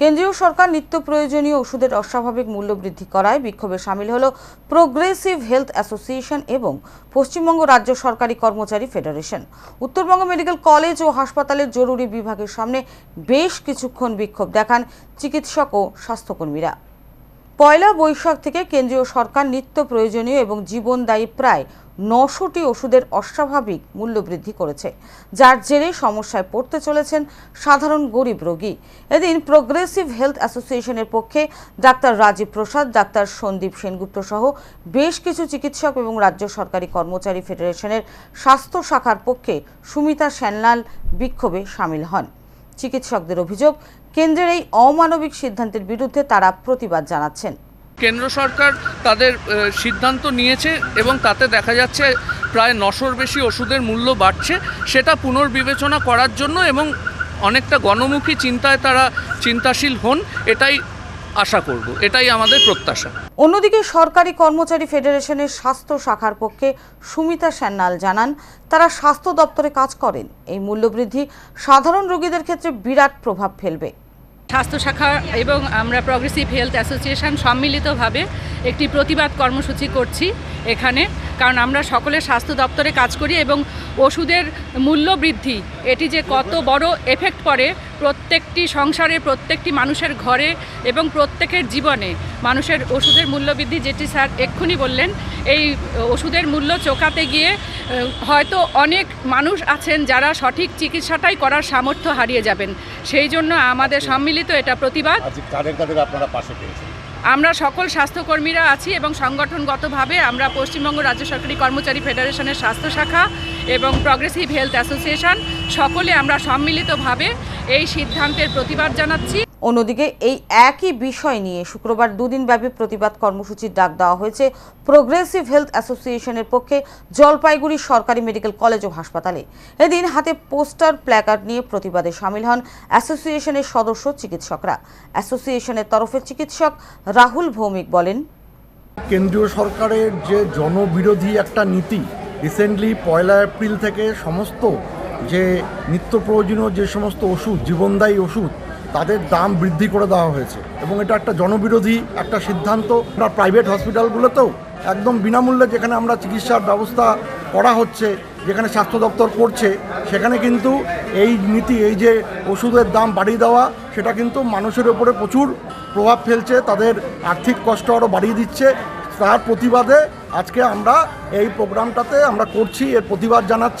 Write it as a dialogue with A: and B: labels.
A: কেন্দ্রীয় সরকার নিত্য প্রয়োজনীয় ওষুধের অস্বাভাবিক মূল্য বৃদ্ধি করায় বিক্ষোভে সামিল হল প্রোগ্রেসিভ হেলথ অ্যাসোসিয়েশন এবং পশ্চিমবঙ্গ রাজ্য সরকারি কর্মচারী ফেডারেশন। উত্তরবঙ্গ মেডিকেল কলেজ ও হাসপাতালের জরুরি বিভাগের সামনে বেশ কিছুক্ষণ বিক্ষোভ দেখান চিকিৎসক ও স্বাস্থ্যকর্মীরা। পয়লা বৈশাখ থেকে কেন্দ্রীয় সরকার নিত্য প্রয়োজনীয় এবং জীবনদায়ী প্রায় নশোটি ওষুধের অস্বাভাবিক মূল্য বৃদ্ধি করেছে, যার জেরে সমস্যায় পড়তে চলেছেন সাধারণ গরিব রোগী। এদিন প্রোগ্রেসিভ হেলথ অ্যাসোসিয়েশনের পক্ষে ডাক্তার রাজীব প্রসাদ, ডাক্তার সন্দীপ সেনগুপ্ত সহ বেশ কিছু চিকিৎসক এবং রাজ্য সরকারি কর্মচারী ফেডারেশনের স্বাস্থ্য শাখার পক্ষে সুমিতা সেনলাল বিক্ষোভে সামিল হন। চিকিৎসকদের অভিযোগ, কেন্দ্রের এই অমানবিক সিদ্ধান্তের বিরুদ্ধে তারা প্রতিবাদ জানাচ্ছেন।
B: কেন্দ্র সরকার তাদের সিদ্ধান্ত নিয়েছে এবং তাতে দেখা যাচ্ছে প্রায় নশোর বেশি ওষুধের মূল্য বাড়ছে। সেটা পুনর্বিবেচনা করার জন্য এবং অনেকটা গণমুখী চিন্তায় তারা চিন্তাশীল হন। এটাই আশা করব। এটাই আমাদের প্রত্যাশা।
A: অন্যদিকে সরকারি কর্মচারী ফেডারেশনের স্বাস্থ্য শাখার পক্ষে সুমিতা সান্যাল জানান তারা স্বাস্থ্য দপ্তরে কাজ করেন। এই মূল্যবৃদ্ধি সাধারণ রোগীদের ক্ষেত্রে বিরাট প্রভাব ফেলবে।
C: স্বাস্থ্য শাখা এবং আমরা প্রগ্রেসিভ হেলথ অ্যাসোসিয়েশন সম্মিলিতভাবে একটি প্রতিবাদ কর্মসূচি করছি এখানে। কারণ আমরা সকলে স্বাস্থ্য দপ্তরে কাজ করি এবং ওষুধের মূল্য বৃদ্ধি। এটি যে কত বড় এফেক্ট পড়ে প্রত্যেকটি সংসারে, প্রত্যেকটি মানুষের ঘরে এবং প্রত্যেকের জীবনে। মানুষের ওষুধের মূল্য বৃদ্ধি যেটি স্যার এক্ষুনি বললেন, এই ওষুধের মূল্য চোকাতে গিয়ে হয়তো অনেক মানুষ আছেন যারা সঠিক চিকিৎসাটাই করার সামর্থ্য হারিয়ে যাবেন। সেই জন্য আমাদের সম্মিলিত এটা প্রতিবাদ।
D: আপনারা পাশে পেয়েছেন?
C: আমরা সকল স্বাস্থ্যকর্মীরা আছি এবং সংগঠনগতভাবে আমরা পশ্চিমবঙ্গ রাজ্য সরকারি কর্মচারী ফেডারেশনের স্বাস্থ্য শাখা এবং প্রগ্রেসিভ হেলথ অ্যাসোসিয়েশন, সকলে আমরা সম্মিলিতভাবে এই সিদ্ধান্তের প্রতিবাদ জানাচ্ছি।
A: অন্যদিকে এই একই বিষয় নিয়ে শুক্রবার দুদিনব্যাপী প্রতিবাদ কর্মসূচির ডাক দেওয়া হয়েছে প্রোগ্রেসিভ হেলথ অ্যাসোসিয়েশনের পক্ষে জলপাইগুড়ি সরকারি মেডিকেল কলেজ ও হাসপাতালে। এদিন হাতে পোস্টার, প্ল্যাকার্ড নিয়ে প্রতিবাদে সামিল হন অ্যাসোসিয়েশনের সদস্য চিকিৎসকরা। অ্যাসোসিয়েশনের তরফে চিকিৎসক রাহুল ভৌমিক বলেন,
E: কেন্দ্রীয় সরকারের যে জনবিরোধী একটা নীতি রিসেন্টলি পয়লা এপ্রিল থেকে সমস্ত যে নিত্য প্রয়োজনীয় যে সমস্ত ওষুধ, জীবনদায়ী ওষুধ তাদের দাম বৃদ্ধি করে দেওয়া হয়েছে এবং এটা একটা জনবিরোধী একটা সিদ্ধান্ত। আমরা প্রাইভেট হসপিটালগুলোতেও একদম বিনামূল্যে যেখানে আমরা চিকিৎসার ব্যবস্থা করা হচ্ছে, যেখানে স্বাস্থ্য দপ্তর করছে, সেখানে কিন্তু এই নীতি, এই যে ওষুধের দাম বাড়িয়ে দেওয়া, সেটা কিন্তু মানুষের ওপরে প্রচুর প্রভাব ফেলছে, তাদের আর্থিক কষ্ট আরও বাড়িয়ে দিচ্ছে। তার প্রতিবাদে আজকে আমরা এই প্রোগ্রামটাতে আমরা করছি, এর প্রতিবাদ জানাচ্ছি।